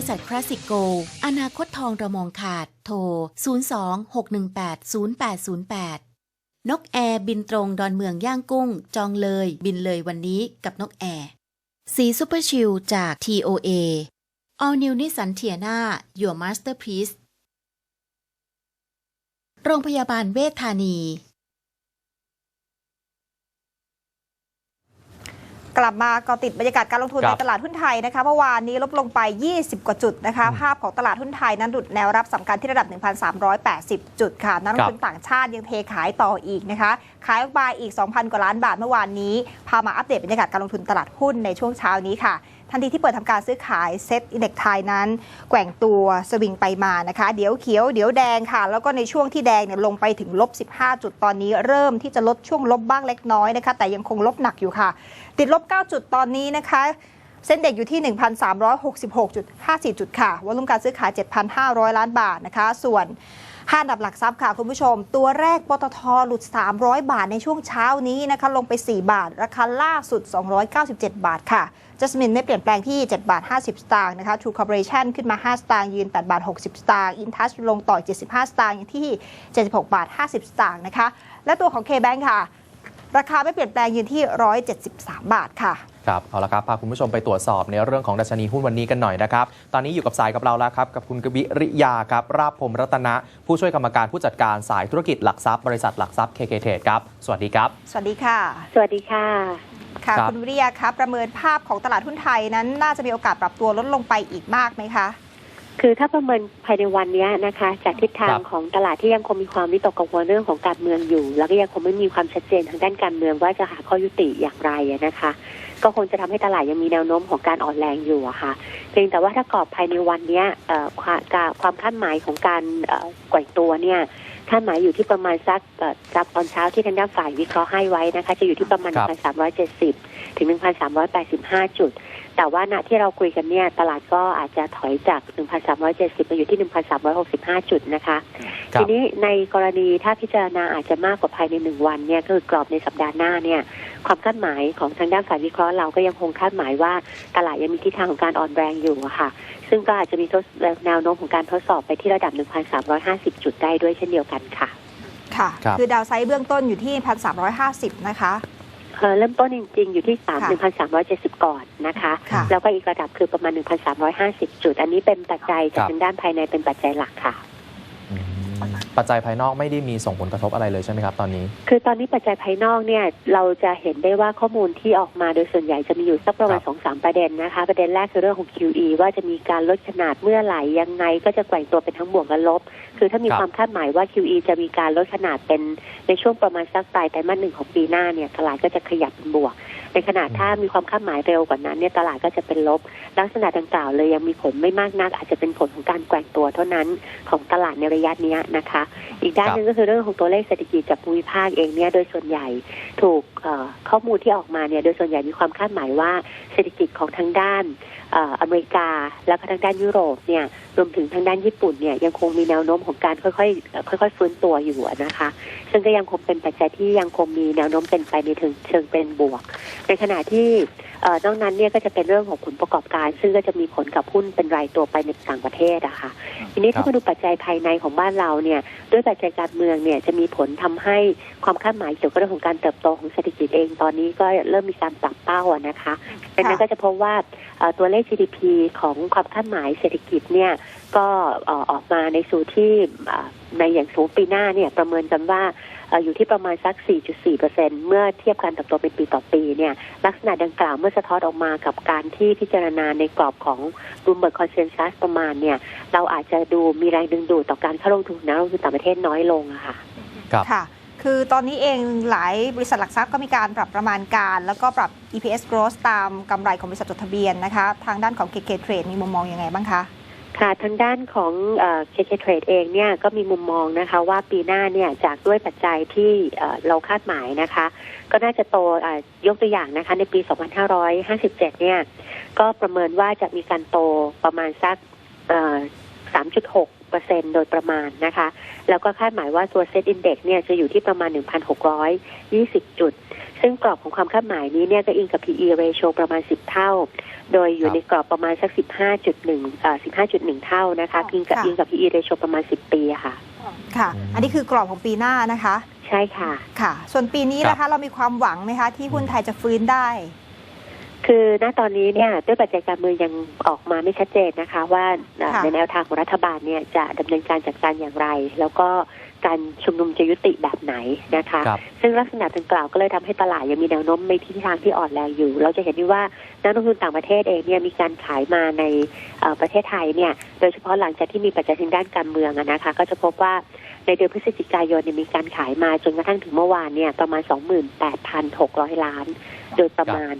บริษัทคลาสสิกโก อนาคตทองรามองขาด โทร 02-618-0808 นกแอร์บินตรงดอนเมืองย่างกุ้ง จองเลย บินเลยวันนี้กับนกแอร์ สีซูเปอร์ชิลจาก TOA All New Nissan Tiana Your Masterpiece โรงพยาบาลเวชธานี กลับมาก็ติดบรรยากาศการลงทุนครัในบตลาดหุ้นไทยนะคะเมื่อวานนี้ลดลงไป 20 กว่าจุดนะคะ ภาพของตลาดหุ้นไทยนั้นหลุดแนวรับสำคัญที่ระดับ 1,380 จุดค่ะ นักลงทุนต่างชาติยังเทขายต่ออีกนะคะ ขายออกมาอีก 2,000 กว่าล้านบาทเมื่อวานนี้ พามาอัปเดตบรรยากาศการลงทุนตลาดหุ้นในช่วงเช้านี้ค่ะทันทีที่เปิดทำการซื้อขายเซ็ตอินเด็กไทยนั้น แกว่งตัวสวิงไปมานะคะ เดี๋ยวเขียวเดี๋ยวแดงค่ะ แล้วก็ในช่วงที่แดงเนี่ยลงไปถึงลบ 15 จุดตอนนี้ เริ่มที่จะลดช่วงลบบ้างเล็กน้อยนะคะ แต่ยังคงลบหนักอยู่ค่ะ ติดลบ 9 จุดตอนนี้นะคะ เส้นเด็กอยู่ที่ 1,366.54 จุดค่ะ วอลุ่มการซื้อขาย 7,500 ล้านบาทนะคะ ส่วนห้าดับหลักทรัพย์ค่ะ คุณผู้ชม ตัวแรกปตทหลุด 300 บาทในช่วงเช้านี้นะคะ ลงไป 4 บาท ราคาล่าสุด 297 บาทค่ะจัสมินไม่เปลี่ยนแปลงที่ 7 บาท 50 สตางค์นะคะ True Corporation ขึ้นมา 5 สตางค์ยืน 8 บาท 60 สตางค์ InTouch ลงต่อ 75 สตางค์อยู่ที่ 76 บาท 50 สตางค์นะคะ และตัวของ K-Bank ค่ะ ราคาไม่เปลี่ยนแปลงยืนที่ 173 บาทค่ะครับเอาละครับพาคุณผู้ชมไปตรวจสอบในเรื่องของดัชนีหุ้นวันนี้กันหน่อยนะครับ ตอนนี้อยู่กับสายกับเราแล้วครับ กับคุณกวิริยาครับ ราบพรหมรัตนะ ผู้ช่วยกรรมการผู้จัดการสายธุรกิจหลักทรัพย์บริษัทหลักทรัพย์ KK Trade ครับ สวัสดีครับ สวัสดีค่ะ สวัสดีค่ะ ค่ะครับคุณวิริยาครับ ประเมินภาพของตลาดหุ้นไทยนั้นน่าจะมีโอกาสปรับตัวลดลงไปอีกมากไหมคะ คือถ้าประเมินภายในวันนี้นะคะ จากทิศทาคงรับของตลาดที่ยังคงมีความวิตกกังวลเรื่องของการเมืองอยู่ แล้วก็ยังคงไม่มีความชัดเจนทางด้านการเมืองว่าจะหาข้อยุติอย่างไรอะนะคะ ก็คงจะทำให้ตลาดยังมีแนวโน้มของการอ่อนแรงอยู่อะค่ะเพียงแต่ว่าถ้ากรอบภายในวันเนี้ยเอ่อความการความคาดหมายของการเอ่อแกว่งตัวเนี่ยคาดหมายอยู่ที่ประมาณสักเอ่อจากตอนเช้าที่ทางด้านฝ่ายวิเคราะห์ให้ไว้นะคะ จะอยู่ที่ประมาณครับ1,370 ถึง 1,385 จุด แต่ว่าณที่เราคุยกันเนี่ย ตลาดก็อาจจะถอยจาก 1,370 มาอยู่ที่ 1,365 จุดนะคะครับทีนี้ในกรณีถ้าพิจารณาอาจจะมากกว่าภายในหนึ่งวันเนี่ยก็คือกรอบในสัปดาห์หน้าเนี่ย ความคาดหมายของทางด้านฝ่ายวิเคราะห์เราก็ยังคงคาดหมายว่าตลาดยังมีทิศทางของการอ่อนแรงอยู่อะค่ะ ซึ่งก็อาจจะมีทดแนวโน้มของการทดสอบไปที่ระดับ 1,350 จุดได้ด้วยเช่นเดียวกันค่ะ ค่ะครับคือดาวไซด์เบื้องต้นอยู่ที่ 1,350 นะคะ เอ่อเริ่มต้นจริง ๆ อยู่ที่ค่ะ3 1,370ก่อนนะคะค่ะแล้วก็อีกระดับคือประมาณ1,350จุด อันนี้เป็นปัจจัยจากครับทางด้านภายในเป็นปัจจัยหลักค่ะอืม ปัจจัยภายนอกไม่ได้มีส่งผลกระทบอะไรเลยใช่ไหมครับตอนนี้ คือตอนนี้ปัจจัยภายนอกเนี่ยเราจะเห็นได้ว่าข้อมูลที่ออกมาโดยส่วนใหญ่จะมีอยู่สักประมาณครับสองสามประเด็นนะคะ ประเด็นแรกคือเรื่องของ QE ว่าจะมีการลดขนาดเมื่อไหร่ยังไงก็จะแกว่งตัวเป็นทั้งบวกและลบ คือถ้ามีครับความคาดหมายว่า QE จะมีการลดขนาดเป็นในช่วงประมาณสักปลายไตรมาสหนึ่งของปีหน้าเนี่ยตลาดก็จะขยับเป็นบวกในขณะถ้ามีความคาดหมายเร็วกว่านั้นเนี่ยตลาดก็จะเป็นลบ ลักษณะดังกล่าวเลยยังมีผลไม่มากนัก อาจจะเป็นผลของการแกว่งตัวเท่านั้นของตลาดในระยะเนี้ยนะคะอีกด้านหนึ่งก็คือเรื่องของตัวเลขเศรษฐกิจจากภูมิภาคเองเนี่ยโดยส่วนใหญ่ถูกข้อมูลที่ออกมาเนี่ยโดยส่วนใหญ่มีความคาดหมายว่าเศรษฐกิจของทางด้านเอ่ออเมริกา แล้วก็ทางด้านยุโรปเนี่ยรวมถึงทางด้านญี่ปุ่นเนี่ยยังคงมีแนวโน้มของการค่อยๆเอ่อค่อยๆฟื้นตัวอยู่อะนะคะ ซึ่งก็ยังคงเป็นปัจจัยที่ยังคงมีแนวโน้มเป็นไปในถึงเชิงเป็นบวก ในขณะที่เอ่อนอกนั้นเนี่ยก็จะเป็นเรื่องของผลประกอบการ ซึ่งก็จะมีผลกับหุ้นเป็นรายตัวไปในต่างประเทศอะค่ะ ทีนี้ครัถ้าบมาดูปัจจัยภายในของบ้านเราเนี่ยด้วยปัจจัยการเมืองเนี่ยจะมีผลทำให้ความคาดหมายเกี่ยวกับเรื่องของการเติบโตของเศรษฐกิจเองตอนนี้ก็เริ่มมีการปรับเป้าอะนะคะดังนั้นก็จะพบว่าเอ่อตัวเลข GDP ของความคาดหมายเศรษฐกิจเนี่ยก็เอ่อออกมาในสู่ที่เอ่อในอย่างสูงปีหน้าเนี่ยประเมินกันว่าเอ่ออยู่ที่ประมาณสัก 4.4%เมื่อเทียบการเติบโตเป็นปีต่อปีเนี่ยลักษณะดังกล่าวเมื่อสะท้อนออกมากับการที่พิจารณาในกรอบของ Bloomberg Consensus ประมาณเนี่ยเราอาจจะดูมีแรงดึงดูดต่อการเข้าลงทุนนะลงทุนต่างประเทศน้อยลงอะค่ะ ครับ คือตอนนี้เองหลายบริษัทหลักทรัพย์ก็มีการปรับประมาณการ แล้วก็ปรับ EPS growth ตามกำไรของบริษัทจดทะเบียนนะคะ ทางด้านของ KK Trade มีมุมมองอยังไงบ้างคะค่ะทางด้านของเอ่อ KK Trade เองเนี่ยก็มีมุมมองนะคะว่าปีหน้าเนี่ยจากด้วยปัจจัยที่เราคาดหมายนะคะ ก็น่าจะโตยกตัวอย่างนะคะในปี 2557 เนี่ยก็ประเมินว่าจะมีการโตประมาณสัก3.6 เปอร์เซ็นโดยประมาณนะคะ แล้วก็คาดหมายว่าตัวเซตอินเด็กเนี่ยจะอยู่ที่ประมาณ 1,620 จุด ซึ่งกรอบของความคาดหมายนี้เนี่ยก็อิงกับ PE ratio ประมาณ 10 เท่า โดยอยู่ในกรอบประมาณสัก 15.1อ่า15.1 เท่านะคะอิงกับค่ะอิงกับ PE ratio ประมาณ 10 ปีอะค่ะ ค่ะอืมอันนี้คือกรอบของปีหน้านะคะ ใช่ค่ะ ค่ะ ส่วนปีนี้ครับนะคะเรามีความหวังไหมคะที่หุ้นไทยจะฟื้นได้ คือณตอนนี้เนี่ยด้วยปัจจัยการเมืองยังออกมาไม่ชัดเจนนะคะ ว่าเอ่อค่ะในแนวทางของรัฐบาลเนี่ยจะดำเนินการจัดการอย่างไร แล้วก็การชุมนุมจะยุติแบบไหนนะคะครับซึ่งลักษณะดังกล่าวก็เลยทำให้ตลาดยังมีแนวโน้มในทิศทางที่อ่อนแรงอยู่ เราจะเห็นได้ว่านักลงทุนต่างประเทศเองเนี่ยมีการขายมาในเอ่อประเทศไทยเนี่ย โดยเฉพาะหลังจากที่มีปัจจัยทางด้านการเมืองอะนะคะ ก็จะพบว่าในเดือนพฤศจิกายนเนี่ยมีการขายมาจนกระทั่งถึงเมื่อวานเนี่ยประมาณ 28,600 ล้าน โดยประมาณ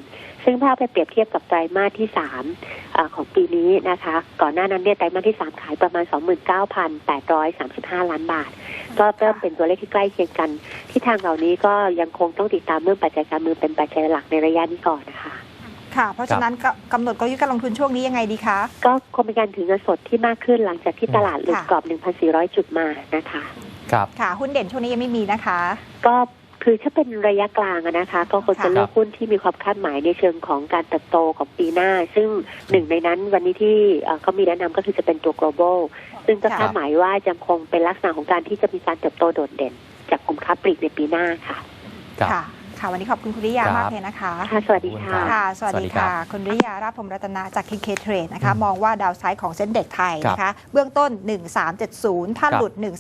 ซึ่งถ้าไปเปรียบเทียบกับไตรมาสที่สามอาของปีนี้นะคะ ก่อนหน้านั้นเนี่ยไตรมาสที่สามขายประมาณ 29,835 ล้านบาท ก็เริ่มเป็นตัวเลขที่ใกล้เคียงกันที่ทางเหล่านี้ก็ยังคงต้องติดตามเรื่องปัจจัยการเมืองเป็นปัจจัยหลักในระยะนี้ก่อนนะคะค่ะ เพราะฉะนั้นก็กำหนดกลยุทธ์การลงทุนช่วงนี้ยังไงดีคะ ก็คงเป็นการถือเงินสดที่มากขึ้นหลังจากที่ตลาดหลุดค่ะกรอบ 1,400 จุดมานะคะ ครับ ค่ะ หุ้นเด่นช่วงนี้ยังไม่มีนะคะ ก็ คือถ้าเป็นระยะกลางอะนะคะก็ควรจะค่ะเลือกหุ้นที่มีความคาดหมายในเชิงของการเติบโตของปีหน้า ซึ่งหนึ่งในนั้นวันนี้ที่เอ่อเขามีแนะนำก็คือจะเป็นตัว global ซึ่งก็ค่ะคาดหมายว่ายังคงเป็นลักษณะของการที่จะมีการเติบโตโดดเด่น จากกลุ่มค้าปลีกในปีหน้าค่ะ ครับค่ะค่ะ วันนี้ขอบคุณคุณริยาครับมากเลยนะคะค่ะ สวัสดีค่ะ ค่ะ สวัสสวัสดีดีครับค่ะ คุณริยาราชพรหมรัตนาจากคิงเคเทรดนะคะ มองว่าดาวไซด์ของเส้นเด็กไทยนะคะ เบื้องต้น 1370 ถ้าครับหลุดอืม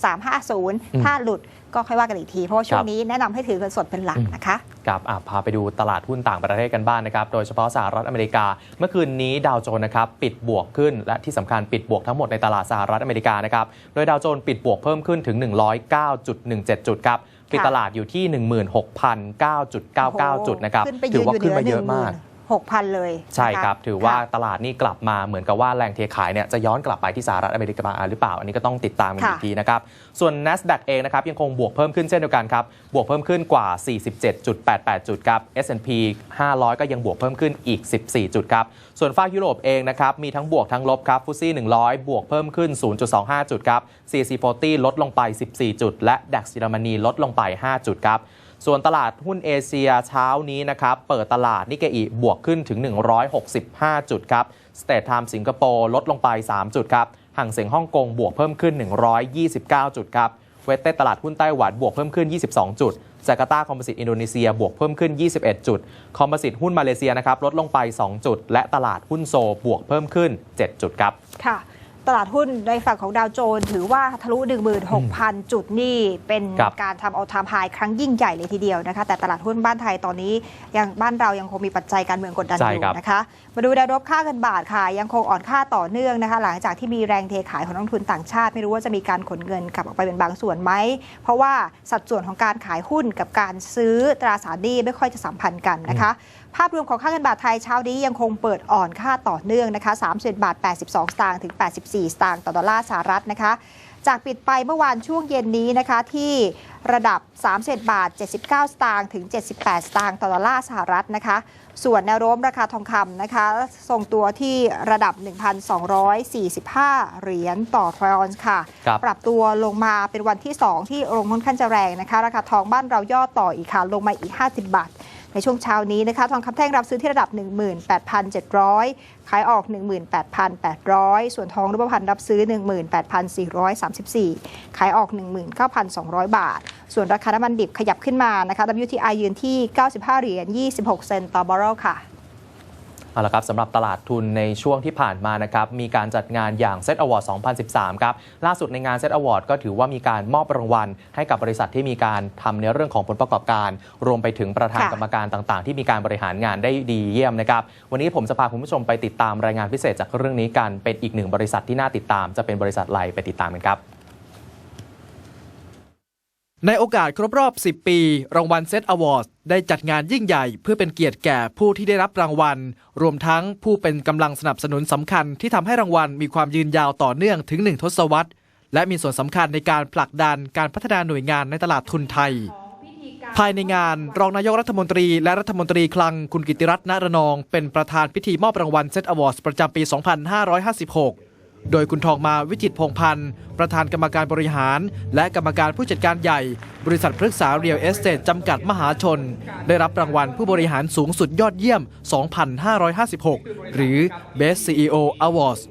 1350 ถ้าหลุดก็ค่อยว่ากันอีกที เพราะว่าช่วคงรับนี้แนะนำให้ถือเงินสดเป็นหลักอืมนะคะครับอะพาไปดูตลาดหุ้นต่างประเทศกันบ้างนะครับ โดยเฉพาะสหรัฐอเมริกา เมื่อคืนนี้ดาวโจนส์นะครับปิดบวกขึ้น และที่สำคัญปิดบวกทั้งหมดในตลาดสหรัฐอเมริกานะครับ โดยดาวโจนส์ปิดบวกเพิ่มขึ้นถึง 109.17 จุดครับ ปิดตลาดอยู่ที่ 16,009.99 จุดนะครับขึ้นไปถืยืนว่าอยู่ขึ้นเหนืมาอเยอะมาก 16,000 เลย ใช่นะะครับ ถือว่าค่ะตลาดนี่กลับมาเหมือนกับว่าแรงเทขายเนี่ยจะย้อนกลับไปที่สหรัฐอเมริกาหรือเปล่า อันนี้ก็ต้องติดตามกันค่ะอีกทีนะครับ ส่วน NASDAQ เองนะครับยังคงบวกเพิ่มขึ้นเช่นเดียวกันครับ บวกเพิ่มขึ้นกว่า 47.88 จุดครับ S&P 500 ก็ยังบวกเพิ่มขึ้นอีก 14 จุดครับ ส่วนฝ้ากยุโรปเองนะครับมีทั้งบวกทั้งลบครับฟุซี่100 บวกเพิ่มขึ้น 0.25 จุดครับ CAC40 ลดลงไป 14 จุด และ DAX เยอรมนีลดลงไป 5 จุดครับ ส่วนตลาดหุ้นเอเชียเช้านี้นะครับ เปิดตลาดนิเกอีบวกขึ้นถึง 165 จุดครับสเตทไทม์สิงคโปร์ลดลงไป 3 จุดครับห่างเสียงฮ่องกงบวกเพิ่มขึ้น 129 จุดครับเวสเต้ตลาดหุ้นไต้หวันบวกเพิ่มขึ้น 22 จุดจาการ์ตาคอมโพสิตอินโดนีเซียบวกเพิ่มขึ้น 21 จุด คอมโพสิตหุ้นมาเลเซียนะครับลดลงไป 2 จุด และตลาดหุ้นโซบวกเพิ่มขึ้น 7 จุดครับ ค่ะ ตลาดหุ้นในฝั่งของดาวโจนส์ถือว่าทะลุ 16,000 จุดนี่เป็นครับการทำเอาทามไฮครั้งยิ่งใหญ่เลยทีเดียวนะคะ แต่ตลาดหุ้นบ้านไทยตอนนี้ยังบ้านเรายังคงมีปัจจัยการเมืองกดดันใช่อยู่ครับนะคะ มาดูแนวโน้มค่าเงินบาทค่ะ ยังคงอ่อนค่าต่อเนื่องนะคะ หลังจากที่มีแรงเทขายของนักลงทุนต่างชาติไม่รู้ว่าจะมีการขนเงินกลับออกไปเป็นบางส่วนไหมเพราะว่าสัดส่วนของการขายหุ้นกับการซื้อตราสารหนี้ไม่ค่อยจะสัมพันธ์กันนะคะ ภาพรวมของค่าเงินบาทไทยเช้านี้ยังคงเปิดอ่อนค่าต่อเนื่องนะคะ30บาท 82 สตางค์ถึง 84 สตางค์ต่อดอลลาร์สหรัฐนะคะ จากปิดไปเมื่อวานช่วงเย็นนี้นะคะที่ระดับ3บาท 79 สตางค์ถึง 78 สตางค์ต่อดอลลาร์สหรัฐนะคะ ส่วนแนวโน้มราคาทองคำนะคะทรงตัวที่ระดับ 1,245 เหรียญต่อทรอยออนซ์ค่ะครับปรับตัวลงมาเป็นวันที่ 2 ที่ลงค่อนข้างจะแรงนะคะ ราคาทองบ้านเราย่อต่ออีกค่ะ ลงมาอีก 50 บาท ในช่วงเช้านี้นะคะทองคำแท่งรับซื้อที่ระดับ 18,700 ขายออก 18,800 ส่วนทองรูปพรรณรับซื้อ 18,434 ขายออก 19,200 บาท ส่วนราคาน้ำมันดิบขยับขึ้นมานะคะ WTI ยืนที่ 95 เหรียญ 26 เซนต์ต่อบาร์เรลค่ะ เอาละครับสำหรับตลาดทุนในช่วงที่ผ่านมานะครับมีการจัดงานอย่าง Set Award 2013 ครับ ล่าสุดในงาน Set Award ก็ถือว่ามีการมอบรางวัล ให้กับบริษัทที่มีการทำในเรื่องของผลประกอบการ รวมไปถึงประธานค่ะกรรมการต่างๆ ที่มีการบริหารงานได้ดีเยี่ยมนะครับ วันนี้ผมจะพาคุณผู้ชมไปติดตามรายงานพิเศษจากเรื่องนี้กันเป็นอีกหนึ่งบริษัทที่น่าติดตามจะเป็นบริษัทอะไรไปติดตามกันครับ ในโอกาสครบรอบ 10 ปี รางวัลเซตอวอร์ดได้จัดงานยิ่งใหญ่เพื่อเป็นเกียรติแก่ผู้ที่ได้รับรางวัล รวมทั้งผู้เป็นกำลังสนับสนุนสำคัญที่ทำให้รางวัลมีความยืนยาวต่อเนื่องถึง 1 ทศวรรษ และมีส่วนสำคัญในการผลักดันการพัฒนาหน่วยงานในตลาดทุนไทย ภายในงานรองนายกรัฐมนตรีและรัฐมนตรีคลังคุณกิติรัตน์นรนอง เป็นประธานพิธีมอบรางวัลเซตอวอร์ดประจำปี 2556 โดยคุณทองมาวิจิตพงพันธ์ ประธานกรรมการบริหาร และกรรมการผู้จัดการใหญ่ บริษัทพฤกษาเรียลเอสเตทจำกัดมหาชน ได้รับรางวัลผู้บริหารสูงสุดยอดเยี่ยม 2,556 หรือ Best CEO Awards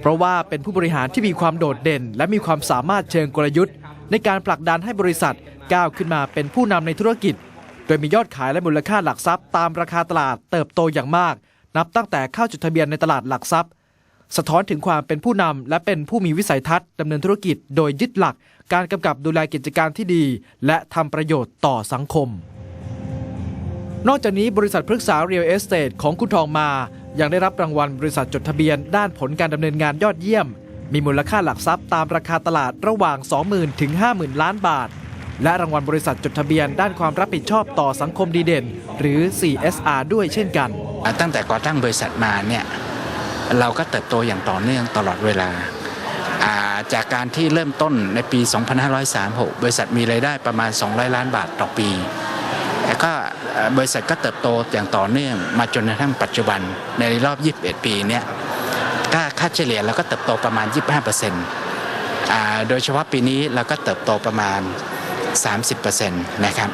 เพราะว่าเป็นผู้บริหารที่มีความโดดเด่น และมีความสามารถเชิงกลยุทธ์ ในการผลักดันให้บริษัทก้าวขึ้นมาเป็นผู้นำในธุรกิจ โดยมียอดขายและมูลค่าหลักทรัพย์ตามราคาตลาดเติบโตอย่างมาก นับตั้งแต่เข้าจดทะเบียนในตลาดหลักทรัพย์ สะท้อนถึงความเป็นผู้นำและเป็นผู้มีวิสัยทัศน์ดำเนินธุรกิจโดยยึดหลัก การกำกับดูแลกิจการที่ดี และทำประโยชน์ต่อสังคม นอกจากนี้บริษัทพฤกษาเรียลเอสเตทของคุณทองมา ยังได้รับรางวัลบริษัทจดทะเบียน ด้านผลการดำเนินงานยอดเยี่ยม มีมูลค่าหลักทรัพย์ตามราคาตลาดระหว่าง 20,000 ถึง 50,000 ล้านบาท และรางวัลบริษัทจดทะเบียน ด้านความรับผิดชอบต่อสังคมดีเด่น หรือ CSR ด้วยเช่นกัน ตั้งแต่ก่อตั้งบริษัทมาเนี่ย เราก็เติบโตอย่างต่อเนื่องตลอดเวลา จากการที่เริ่มต้นในปี 2536 บริษัทมีรายได้ประมาณ 200 ล้านบาทต่อปีแล้วก็บริษัทก็เติบโตอย่างต่อเนื่องมาจนกระทั่งปัจจุบันในรอบ 21 ปีเนี่ยก็ค่าเฉลี่ยเราก็เติบโตประมาณ 25%โดยเฉพาะปีนี้เราก็เติบโตประมาณ 30%นะครับ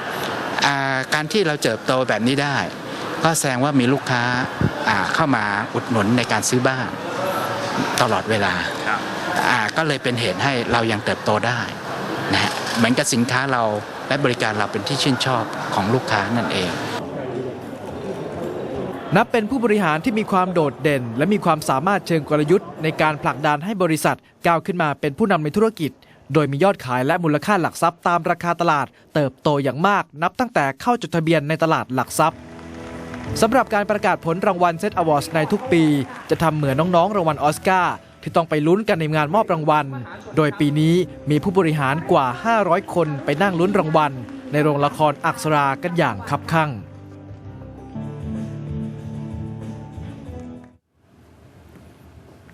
การที่เราเติบโตแบบนี้ได้ ก็แสดงว่ามีลูกค้าอ่าเข้ามาอุดหนุนในการซื้อบ้านตลอดเวลาอ่าก็เลยเป็นเหตุให้เรายังเติบโตได้นะฮะเหมือนกับสินค้าเราและบริการเราเป็นที่ชื่นชอบของลูกค้านั่นเอง นับเป็นผู้บริหารที่มีความโดดเด่น และมีความสามารถเชิงกลยุทธ์ในการผลักดันให้บริษัทก้าวขึ้นมาเป็นผู้นำในธุรกิจ โดยมียอดขายและมูลค่าหลักทรัพย์ตามราคาตลาด เติบโตอย่างมากนับตั้งแต่เข้าจดทะเบียนในตลาดหลักทรัพย์ สำหรับการประกาศผลรางวัลเซตอวอร์สในทุกปี จะทำเหมือนน้องๆ รางวัลออสการ์ที่ต้องไปลุ้นกันในงานมอบรางวัล โดยปีนี้มีผู้บริหารกว่า 500 คนไปนั่งลุ้นรางวัล ในโรงละครอักษรากันอย่างคับคั่ง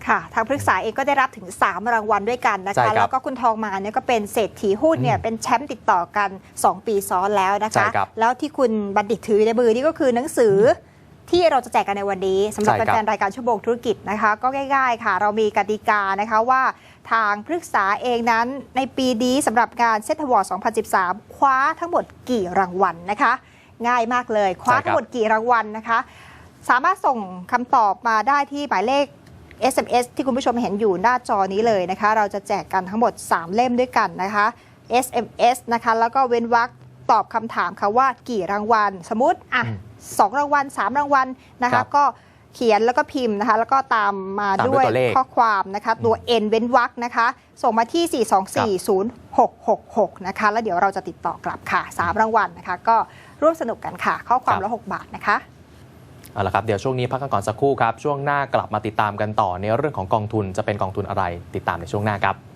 ค่ะ ทางพฤกษาเองก็ได้รับถึง 3 รางวัลด้วยกันนะใช่ครัคะบแล้วก็คุณทองมาเนี่ยก็เป็นเศรษฐีหุ้นเนี่ยเป็นแชมป์ติดต่อกัน 2 ปีซ้อนแล้วนะใช่คะ ครับแล้วที่คุณบัณฑิตถือในมือนี่ก็คือหนังสือที่เราจะแจกกันในวันนี้สำหรับใช่ครับแฟนๆรายการชั่วโมงธุรกิจนะคะ ก็ง่ายๆค่ะ เรามีกติกานะคะว่าทางพฤกษาเองนั้นในปีนี้สำหรับงานเซตวอร์ด2013 คว้าทั้งหมดกี่รางวัลนะคะ ง่ายมากเลยคว้าใช่ครับ ทั้งหมดกี่รางวัลนะคะ สามารถส่งคำตอบมาได้ที่หมายเลข SMS ที่คุณผู้ชมเห็นอยู่หน้าจอนี้เลยนะคะ เราจะแจกกันทั้งหมด 3 เล่มด้วยกันนะคะ SMS นะคะ แล้วก็เว้นวรรคตอบคำถามค่ะว่ากี่รางวัล สมมติอะอืมสองรางวัล3รางวัลนะครัคะ บก็เขียนแล้วก็พิมพ์นะคะ แล้วก็ตามมาตามด้ด้ววยยตัวเลขข้อความนะคะ ตัว N เว้นวรรคนะคะ ส่งมาที่ 4240666 นะคะ แล้วเดี๋ยวเราจะติดต่อกลับค่ะ 3 รางวัลนะคะ ก็ร่วมสนุกกันค่ะ ข้อความละ 6 บาทนะคะ เอาละครับเดี๋ยวช่วงนี้พักกันก่อนสักครู่ครับช่วงหน้ากลับมาติดตามกันต่อในเรื่องของกองทุนจะเป็นกองทุนอะไรติดตามในช่วงหน้าครับ